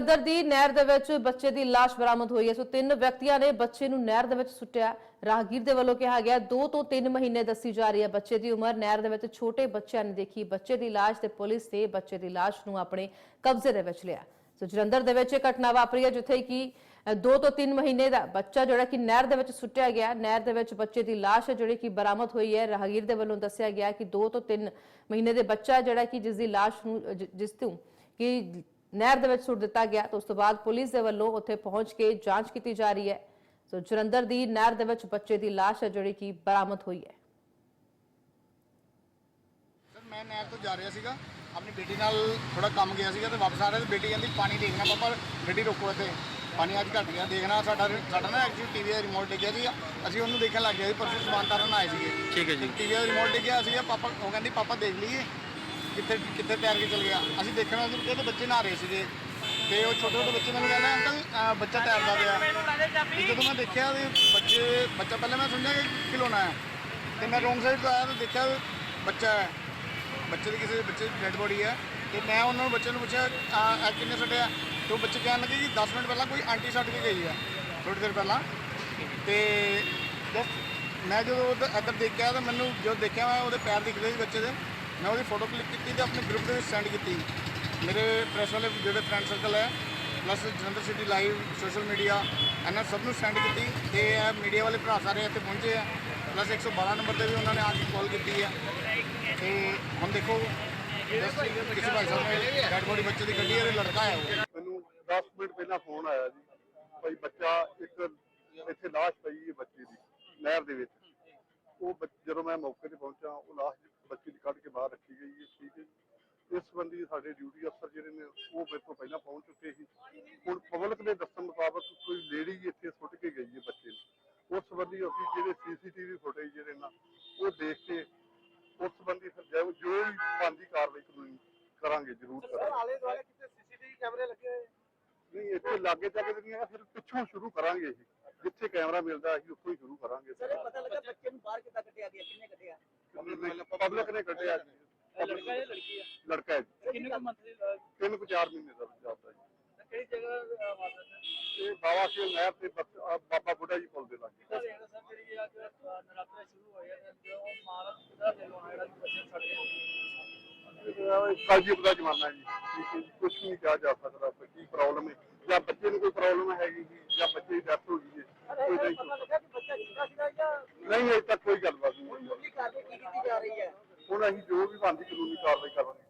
ਜਲੰਧਰ ਦੀ ਨਹਿਰ ਦੇ ਵਿੱਚ ਬੱਚੇ ਦੀ ਲਾਸ਼ ਬਰਾਮਦ ਹੋਈ ਹੈ। ਸੋ ਤਿੰਨ ਵਿਅਕਤੀਆਂ ਨੇ ਬੱਚੇ ਨੂੰ ਨਹਿਰ ਦੇ ਵਿੱਚ ਸੁੱਟਿਆ। ਰਾਹਗੀਰ ਦੇ ਵੱਲੋਂ ਕਿਹਾ ਗਿਆ 2 ਤੋਂ 3 ਮਹੀਨੇ ਦੱਸੀ ਜਾ ਰਹੀ ਹੈ ਬੱਚੇ ਦੀ ਉਮਰ। ਨਹਿਰ ਦੇ ਵਿੱਚ ਛੋਟੇ ਬੱਚਿਆਂ ਨੇ ਦੇਖੀ ਬੱਚੇ ਦੀ ਲਾਸ਼ ਤੇ ਪੁਲਿਸ ਨੇ ਬੱਚੇ ਦੀ ਲਾਸ਼ ਨੂੰ ਆਪਣੇ ਕਬਜ਼ੇ ਦੇ ਵਿੱਚ ਲਿਆ। ਸੋ ਜਲੰਧਰ ਦੇ ਵਿੱਚ ਇਹ ਘਟਨਾ ਵਾਪਰੀ ਹੈ, ਜਿੱਥੇ ਕਿ 2 ਤੋਂ 3 ਮਹੀਨੇ ਦਾ ਬੱਚਾ ਜਿਹੜਾ ਕਿ ਨਹਿਰ ਦੇ ਵਿੱਚ ਸੁੱਟਿਆ ਗਿਆ। ਨਹਿਰ ਦੇ ਵਿੱਚ ਬੱਚੇ ਦੀ ਲਾਸ਼ ਹੈ ਜਿਹੜੀ ਕਿ ਬਰਾਮਦ ਹੋਈ ਹੈ। ਰਾਹਗੀਰ ਦੇ ਵੱਲੋਂ ਦੱਸਿਆ ਗਿਆ ਕਿ 2 ਤੋਂ 3 ਮਹੀਨੇ ਦੇ ਬੱਚਾ ਜਿਹੜਾ ਕਿ ਜਿਸ ਦੀ ਲਾਸ਼ ਨੂੰ ਜਿਸ ਤੋਂ ਕਿ ਨਹਿਰ ਦੇ ਵਿੱਚ ਸੁੱਟ ਦਿੱਤਾ ਗਿਆ ਤਾਂ ਉਸ ਤੋਂ ਬਾਅਦ ਪੁਲਿਸ ਦੇ ਵੱਲੋਂ ਉੱਥੇ ਪਹੁੰਚ ਕੇ ਜਾਂਚ ਕੀਤੀ ਜਾ ਰਹੀ ਹੈ। ਸੋ ਜਲੰਧਰ ਦੀ ਨਹਿਰ ਦੇ ਵਿੱਚ ਬੱਚੇ ਦੀ ਲਾਸ਼ ਹੈ ਜਿਹੜੀ ਕਿ ਬਰਾਮਦ ਹੋਈ ਹੈ। ਸਰ ਮੈਂ ਨਹਿਰ ਤੋਂ ਜਾ ਰਿਹਾ ਸੀਗਾ। ਆਪਣੀ ਬੇਟੀ ਨਾਲ ਥੋੜਾ ਕੰਮ ਗਿਆ ਸੀਗਾ ਤੇ ਵਾਪਸ ਆ ਰਿਹਾ ਤੇ ਬੇਟੀ ਕਹਿੰਦੀ ਪਾਣੀ ਦੇਖਣਾ ਪਾਪਾ ਗੱਡੀ ਰੋਕੋ ਇੱਥੇ। ਪਾਣੀ ਅੱਜ ਘਟ ਗਿਆ। ਦੇਖਣਾ ਸਾਡਾ ਸਾਡਾ ਨਾ ਐਕਚੁਅਲੀ ਟੀਵੀ ਦਾ ਰਿਮੋਟ ਡਿੱਗਿਆ ਸੀਗਾ। ਅਸੀਂ ਉਹਨੂੰ ਦੇਖਣ ਲੱਗ ਗਏ ਸੀ ਪਰਸੋਂ ਸਮਾਨ ਤਾਰਨ ਆਏ ਸੀਗੇ। ਠੀਕ ਹੈ ਜੀ। ਟੀਵੀ ਦਾ ਰਿਮੋਟ ਡਿੱਗਿਆ ਸੀਗਾ ਪਾਪਾ ਉਹ ਕਹਿੰਦੀ ਪਾਪਾ ਦੇਖ ਲਈਏ। ਕਿੱਥੇ ਕਿੱਥੇ ਤੈਰ ਕੇ ਚਲ ਗਿਆ। ਅਸੀਂ ਦੇਖਣ ਵਾਲੇ ਨੂੰ ਤੇ ਬੱਚੇ ਨਹਾ ਰਹੇ ਸੀਗੇ। ਤੇ ਉਹ ਛੋਟੇ ਛੋਟੇ ਬੱਚੇ ਮੈਨੂੰ ਕਹਿੰਦੇ ਅੰਕਲ ਅਹ ਬੱਚਾ ਤੈਰਦਾ ਪਿਆ ਤੇ ਜਦੋਂ ਮੈਂ ਦੇਖਿਆ ਵੀ ਬੱਚੇ ਬੱਚਾ ਪਹਿਲਾਂ ਮੈਂ ਸਮਝਿਆ ਕਿ ਖਿਡੌਣਾ ਹੈ। ਤੇ ਮੈਂ ਰੋਂਗ ਸਾਈਡ ਤੋਂ ਆਇਆ ਤੇ ਦੇਖਿਆ ਵੀ ਬੱਚਾ ਹੈ। ਬੱਚੇ ਦੀ ਕਿਸੇ ਬੱਚੇ ਦੀ ਡੈਡ ਬੋਡੀ ਹੈ। ਤੇ ਮੈਂ ਉਹਨਾਂ ਨੂੰ ਬੱਚੇ ਨੂੰ ਪੁੱਛਿਆ ਆ ਕਿੰਨੇ ਸੱਟਿਆ ਤੇ ਉਹ ਬੱਚੇ ਕਹਿਣ ਲੱਗੇ ਕਿ 10 ਮਿੰਟ ਪਹਿਲਾਂ ਕੋਈ ਆਂਟੀ ਛੱਡ ਕੇ ਗਈ ਹੈ। ਥੋੜੀ ਦੇਰ ਪਹਿਲਾਂ। ਤੇ ਜਸਟ ਮੈਂ ਜਦੋਂ ਉਧਰ ਇੱਧਰ ਦੇਖਿਆ ਤਾਂ ਮੈਨੂੰ ਜਦੋਂ ਦੇਖਿਆ ਮੈਂ ਉਹਦੇ ਪੈਰ ਦਿਖਦੇ ਸੀ ਬੱਚੇ ਦੇ। ਮੈਂ ਉਹਦੀ ਫੋਟੋ ਕਲਿੱਕ ਕੀਤੀ ਤੇ ਆਪਣੇ ਗਰੁੱਪ ਦੇ ਵਿੱਚ ਸੈਂਡ ਕੀਤੀ। ਮੇਰੇ ਪ੍ਰੈਸ ਵਾਲੇ ਜਿਹੜੇ ਫਰੈਂਡ ਸਰਕਲ ਹੈ plus Jalandhar city live social media ਇਹਨਾਂ ਸਭ ਨੂੰ ਸੈਂਡ ਕੀਤੀ। ਤੇ ਇਹ ਮੀਡੀਆ ਵਾਲੇ ਭਰਾ ਸਾਰੇ ਇੱਥੇ ਪਹੁੰਚੇ ਆ। ਪਲੱਸ 112 ਨੰਬਰ ਤੇ ਵੀ ਉਹਨਾਂ ਨੇ ਆ ਕੇ ਕਾਲ ਕੀਤੀ ਹੈ ਤੇ ਹੁਣ ਦੇਖੋ ਕਿਸੇ ਭਾਈ ਸਾਹਿਬ ਨੇ ਡੈਡ ਬੋਡੀ ਬੱਚੇ ਦੀ ਕੱਢੀ ਹੈ ਲੜਕਾ ਹੈ ਉਹ। ਮੈਨੂੰ 10 ਮਿੰਟ ਪਹਿਲਾਂ ਫੋਨ ਆਇਆ ਜੀ ਭਾਈ ਬੱਚਾ ਇੱਕ ਇੱਥੇ ਲਾਸ਼ ਪਈ ਹੈ ਬੱਚੇ ਦੀ, ਨਹਿਰ ਦੇ ਵਿੱਚ। ਉਹ ਜਦੋਂ ਮੈਂ ਮੌਕੇ ਤੇ ਪਹੁੰਚਾ ਉਹ ਲਾਸ਼ ਬੱਚੇ ਦੀ ਕੱਢ ਕੇ ਬਾਹਰ ਰੱਖੀ ਗਈ ਹੈ ਠੀਕ ਹੈ ਜੀ। ਇਸ ਸੰਬੰਧੀ ਸਾਡੇ ਡਿਊਟੀ ਅਫਸਰ ਜਿਹੜੇ ਨੇ ਉਹ ਮੇਰੇ ਤੋਂ ਪਹਿਲਾਂ ਪਹੁੰਚ ਚੁੱਕੇ ਸੀ। ਹੁਣ ਪਬਲਿਕ ਦੇ ਦੱਸਣ ਮੁਤਾਬਕ ਕੋਈ ਲੇਡੀ ਇੱਥੇ ਸੁੱਟ ਕੇ ਗਈ ਹੈ ਬੱਚੇ ਨੂੰ। ਉਸ ਸੰਬੰਧੀ ਅਸੀਂ ਜਿਹੜੇ ਸੀਸੀਟੀਵੀ ਫੁਟੇਜ ਜਿਹੜੇ ਨਾ ਉਹ ਦੇਖ ਕੇ ਉਸ ਸੰਬੰਧੀ ਫਿਰ ਜੋ ਜੋ ਵੀ ਬਣਦੀ ਕਾਰਵਾਈ ਕਾਨੂੰਨੀ ਕਰਾਂਗੇ ਜ਼ਰੂਰ ਕਰਾਂਗੇ। ਆਲੇ ਦੁਆਲੇ ਕਿਤੇ ਸੀਸੀਟੀਵੀ ਕੈਮਰੇ ਲੱਗੇ ਹੋਏ ਨਹੀਂ ਇੱਥੇ ਲਾਗੇ ਤੱਕ ਨਹੀਂ ਹੈ ਫਿਰ ਪਿੱਛੋਂ ਸ਼ੁਰੂ ਕਰਾਂਗੇ ਅਸੀਂ ਜਿੱਥੇ ਕੈਮਰਾ ਮਿਲਦਾ ਅਸੀਂ ਉੱਥੋਂ ਹੀ ਸ਼ੁਰੂ ਕਰਾਂਗੇ। ਸਰ ਇਹ ਪਤਾ ਲੱਗਾ ਬੱਚੇ ਨੂੰ ਬਾਹਰ ਕਿੱਦਾਂ ਕੱਢਿਆ ਗਿਆ ਕਿੰਨੇ ਕੱਢਿਆ? ਪਬਲਿਕ ਨੇ ਕੱਢਿਆ ਜੀ। ਲੜਕਾ ਜਾਂ ਲੜਕੀ ਆ? ਲੜਕਾ ਹੈ ਜੀ। ਕਿੰਨੇ ਕੁ ਮੰਥਲੀ ਤਿੰਨ ਕੁ ਚਾਰ ਮਹੀਨੇ ਦਾ ਜਾਂਦਾ ਜੀ। ਕਿਹੜੀ ਜਗ੍ਹਾ ਵਾਰਦਾਤ ਹੈ? ਇਹ ਬਾਵਾ ਸੀ ਨਹਿਰ ਤੇ ਬਸ- ਆਹ ਬਾਬਾ ਬੁੱਢਾ ਜੀ ਪੁੱਲ ਦੇ ਲਾਗੇ। ਸਰ ਇਹ ਸਰ ਜਿਹੜੀ ਅੱਜ ਨਰਾਤੇ ਸ਼ੁਰੂ ਹੋਏ ਨੇ ਜੋ ਮਾਰਕ ਦਾ ਦਿਲ ਹੋਣਾ ਜਿਹੜਾ ਕਿ ਬੱਚੇ ਸਾਡੇ ਕਾਜੀ ਦਾ ਜ਼ਮਾਨਾ ਜੀ। ਠੀਕ ਹੈ ਜੀ। ਕੁਝ ਨਹੀਂ ਕਿਹਾ ਜਾ ਸਕਦਾ। ਕਿ ਕੀ ਪ੍ਰੋਬਲਮ ਹੈ? ਜਾਂ ਬੱਚੇ ਨੂੰ ਕੋਈ ਪ੍ਰੋਬਲਮ ਹੈਗੀ ਜੀ ਜਾਂ ਬੱਚੇ ਦੀ ਡੈਥ ਹੋ ਗਈ ਹੈ। ਕੋਈ ਨਹੀਂ ਪਤਾ ਲੱਗਾ ਕਿ ਬੱਚਾ ਜਿੰਦਾ ਸੀਗਾ ਜਾਂ ਨਹੀਂ ਅਜੇ ਤੱਕ ਕੋਈ ਗੱਲਬਾਤ ਨਹੀਂ ਹੋਈ। ਮੁੱਢਲੀ ਕਾਰਵਾਈ ਕੀ ਕੀਤੀ ਜਾ ਰਹੀ ਹੈ? ਹੁਣ ਅਸੀਂ ਜੋ ਵੀ ਬਣਦੀ ਕਾਨੂੰਨੀ ਕਾਰਵਾਈ ਕਰਾਂਗੇ।